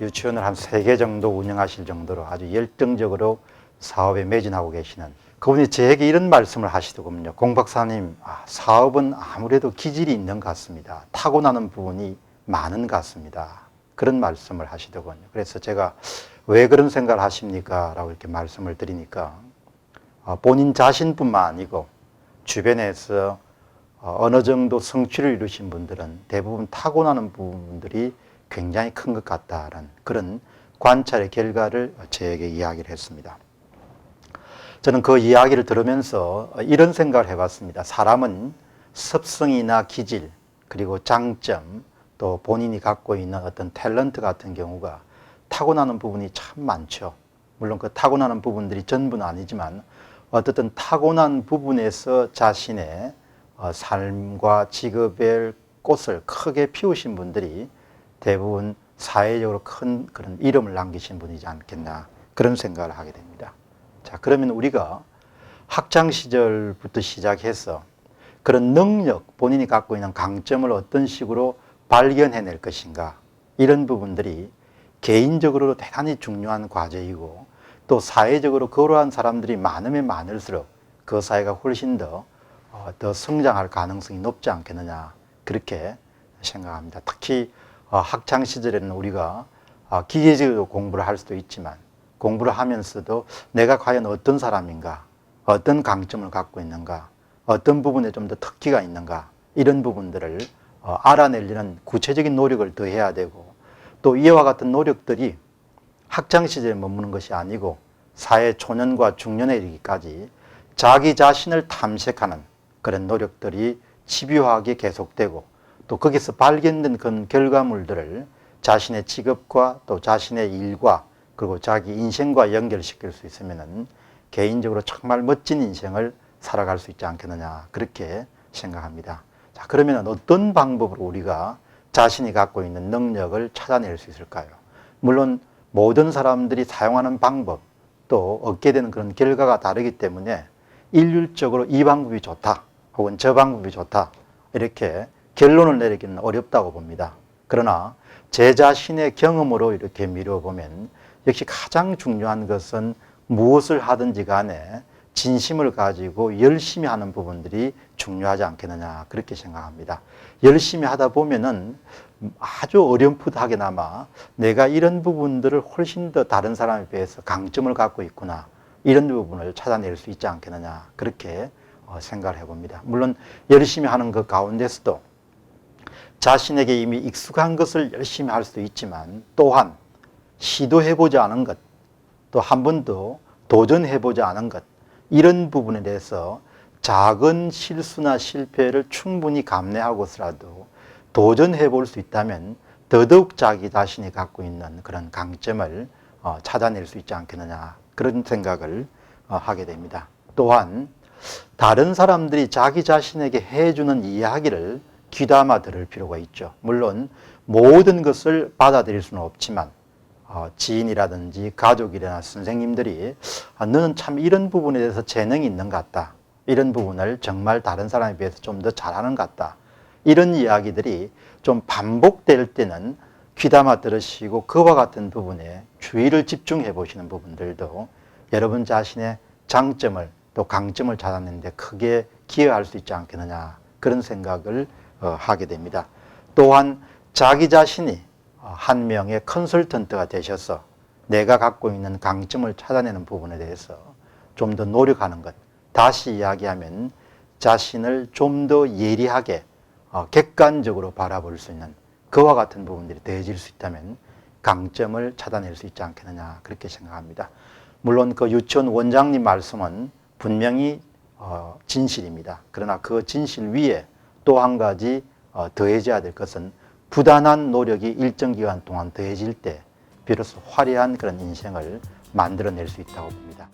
유치원을 한 세 개 정도 운영하실 정도로 아주 열정적으로 사업에 매진하고 계시는 그분이 저에게 이런 말씀을 하시더군요. 공 박사님, 아, 사업은 아무래도 기질이 있는 것 같습니다. 타고나는 부분이 많은 것 같습니다. 그런 말씀을 하시더군요. 그래서 제가 왜 그런 생각을 하십니까? 라고 이렇게 말씀을 드리니까 아, 본인 자신뿐만 아니고 주변에서 어, 어느 정도 성취를 이루신 분들은 대부분 타고나는 부분들이 굉장히 큰 것 같다라는 그런 관찰의 결과를 저에게 이야기를 했습니다. 저는 그 이야기를 들으면서 이런 생각을 해봤습니다. 사람은 습성이나 기질, 그리고 장점, 또 본인이 갖고 있는 어떤 탤런트 같은 경우가 타고나는 부분이 참 많죠. 물론 그 타고나는 부분들이 전부는 아니지만 어떻든 타고난 부분에서 자신의 어, 삶과 직업의 꽃을 크게 피우신 분들이 대부분 사회적으로 큰 그런 이름을 남기신 분이지 않겠나 그런 생각을 하게 됩니다. 자, 그러면 우리가 학창 시절부터 시작해서 그런 능력, 본인이 갖고 있는 강점을 어떤 식으로 발견해낼 것인가 이런 부분들이 개인적으로 대단히 중요한 과제이고 또 사회적으로 그러한 사람들이 많으면 많을수록 그 사회가 훨씬 더, 어, 더 성장할 가능성이 높지 않겠느냐 그렇게 생각합니다. 특히 어, 학창 시절에는 우리가 어, 기계적으로 공부를 할 수도 있지만 공부를 하면서도 내가 과연 어떤 사람인가, 어떤 강점을 갖고 있는가, 어떤 부분에 좀 더 특기가 있는가 이런 부분들을 어, 알아내려는 구체적인 노력을 더 해야 되고 또 이와 같은 노력들이 학창 시절에 머무는 것이 아니고 사회 초년과 중년에 이르기까지 자기 자신을 탐색하는 그런 노력들이 집요하게 계속되고 또 거기서 발견된 그런 결과물들을 자신의 직업과 또 자신의 일과 그리고 자기 인생과 연결시킬 수 있으면은 개인적으로 정말 멋진 인생을 살아갈 수 있지 않겠느냐 그렇게 생각합니다. 자 그러면 어떤 방법으로 우리가 자신이 갖고 있는 능력을 찾아낼 수 있을까요? 물론 모든 사람들이 사용하는 방법 또 얻게 되는 그런 결과가 다르기 때문에 일률적으로 이 방법이 좋다 혹은 저 방법이 좋다 이렇게 결론을 내리기는 어렵다고 봅니다. 그러나 제 자신의 경험으로 이렇게 미뤄보면 역시 가장 중요한 것은 무엇을 하든지 간에 진심을 가지고 열심히 하는 부분들이 중요하지 않겠느냐 그렇게 생각합니다. 열심히 하다 보면은 아주 어렴풋하게나마 내가 이런 부분들을 훨씬 더 다른 사람에 비해서 강점을 갖고 있구나 이런 부분을 찾아낼 수 있지 않겠느냐 그렇게 어, 생각을 해봅니다. 물론 열심히 하는 그 가운데서도 자신에게 이미 익숙한 것을 열심히 할 수도 있지만 또한 시도해보지 않은 것, 또 한 번도 도전해보지 않은 것, 이런 부분에 대해서 작은 실수나 실패를 충분히 감내하고서라도 도전해 볼 수 있다면 더더욱 자기 자신이 갖고 있는 그런 강점을 어, 찾아낼 수 있지 않겠느냐 그런 생각을 어, 하게 됩니다. 또한 다른 사람들이 자기 자신에게 해주는 이야기를 귀담아 들을 필요가 있죠. 물론 모든 것을 받아들일 수는 없지만 어, 지인이라든지 가족이나 선생님들이 아, 너는 참 이런 부분에 대해서 재능이 있는 것 같다. 이런 부분을 정말 다른 사람에 비해서 좀 더 잘하는 것 같다. 이런 이야기들이 좀 반복될 때는 귀담아 들으시고 그와 같은 부분에 주의를 집중해 보시는 부분들도 여러분 자신의 장점을 또 강점을 찾아내는데 크게 기여할 수 있지 않겠느냐 그런 생각을 어, 하게 됩니다. 또한 자기 자신이 어, 한 명의 컨설턴트가 되셔서 내가 갖고 있는 강점을 찾아내는 부분에 대해서 좀 더 노력하는 것. 다시 이야기하면 자신을 좀 더 예리하게 어, 객관적으로 바라볼 수 있는 그와 같은 부분들이 더해질 수 있다면 강점을 찾아낼 수 있지 않겠느냐 그렇게 생각합니다. 물론 그 유치원 원장님 말씀은 분명히 어, 진실입니다. 그러나 그 진실 위에 또 한 가지 어, 더해져야 될 것은 부단한 노력이 일정 기간 동안 더해질 때 비로소 화려한 그런 인생을 만들어낼 수 있다고 봅니다.